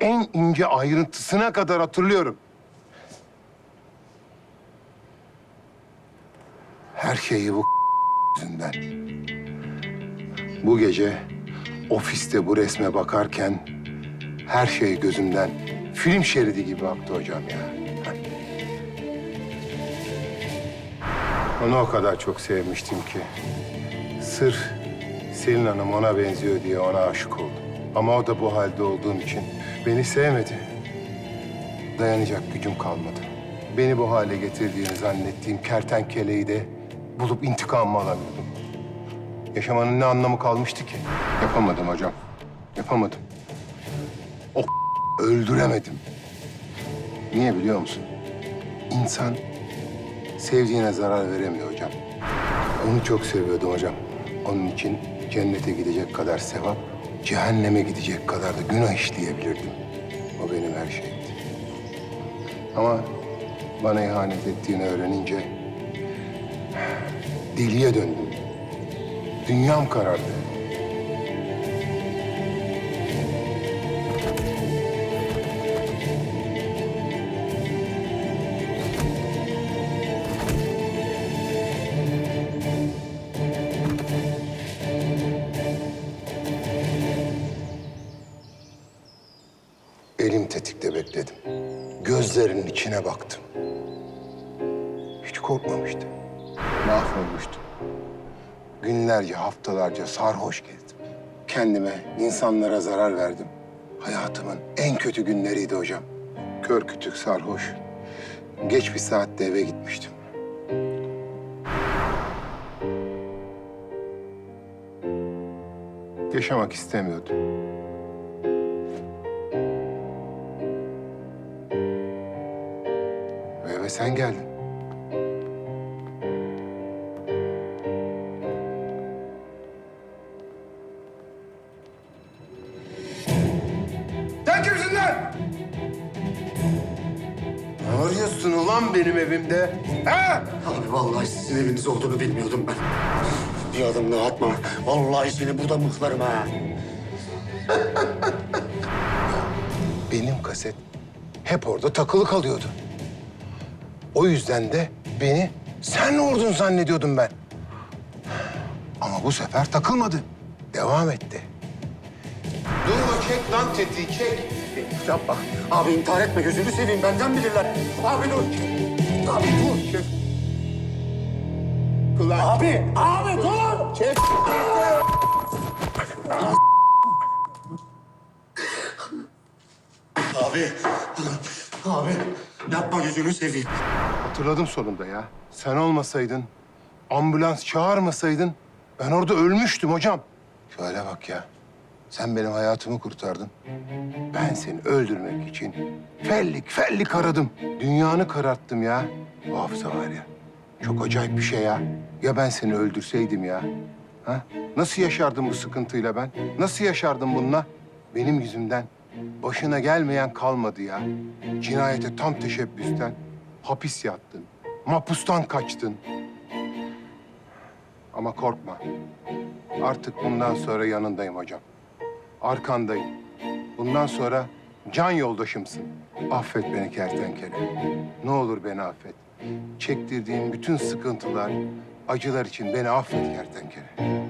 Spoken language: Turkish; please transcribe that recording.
En ince ayrıntısına kadar hatırlıyorum. Her şeyi bu yüzünden. Bu gece ofiste bu resme bakarken her şey gözümden film şeridi gibi aktı hocam ya. Onu o kadar çok sevmiştim ki. Sırf Selin Hanım ona benziyor diye ona aşık oldum. Ama o da bu halde olduğum için beni sevmedi. Dayanacak gücüm kalmadı. Beni bu hale getirdiğini zannettiğim kertenkeleyi de bulup intikamımı alamıyordum. Yaşamanın ne anlamı kalmıştı ki? Yapamadım hocam. Yapamadım. O öldüremedim. Niye biliyor musun? İnsan sevdiğine zarar veremiyor hocam. Onu çok seviyordum hocam. Onun için cennete gidecek kadar sevap, cehenneme gidecek kadar da günah işleyebilirdim. O benim her şeyimdi. Ama bana ihanet ettiğini öğrenince deliye döndüm. Dünyam karardı. Elim tetikte bekledim. Gözlerinin içine baktım. Hiç korkmamıştı. Mahvolmuştu. Günlerce, haftalarca sarhoş gezdim. Kendime, insanlara zarar verdim. Hayatımın en kötü günleriydi hocam. Kör kütük sarhoş. Geç bir saatte eve gitmiştim. Yaşamak istemiyordum. Eve sen geldin. Sen kimsin lan? Ne arıyorsun ulan benim evimde? Ha? Abi vallahi sizin eviniz olduğunu bilmiyordum ben. Bir adım daha atma. Vallahi seni burada mıhlarım ha. Benim kaset hep orada takılı kalıyordu. O yüzden de beni sen vurdun zannediyordum ben. Ama bu sefer takılmadı. Devam etti. Durma çek lan tetiği çek. Yapma. Abi intihar etme gözünü seveyim benden bilirler. Abi dur. Abi dur. Çek. Abi, abi dur. çek. Abi, abi yapma gözünü seveyim. Hatırladım sonunda ya. Sen olmasaydın, ambulans çağırmasaydın ben orada ölmüştüm hocam. Şöyle bak ya. Sen benim hayatımı kurtardın. Ben seni öldürmek için fellik fellik aradım. Dünyanı kararttım ya. Bu hafıza var ya. Çok acayip bir şey ya. Ya ben seni öldürseydim ya? Ha? Nasıl yaşardım bu sıkıntıyla ben? Nasıl yaşardım bununla? Benim yüzümden başına gelmeyen kalmadı ya. Cinayete tam teşebbüsten hapis yattın. Mapustan kaçtın. Ama korkma. Artık bundan sonra yanındayım hocam. Arkandayım. Bundan sonra can yoldaşımsın. Affet beni kertenkele. Ne olur beni affet. Çektirdiğim bütün sıkıntılar, acılar için beni affet kertenkele.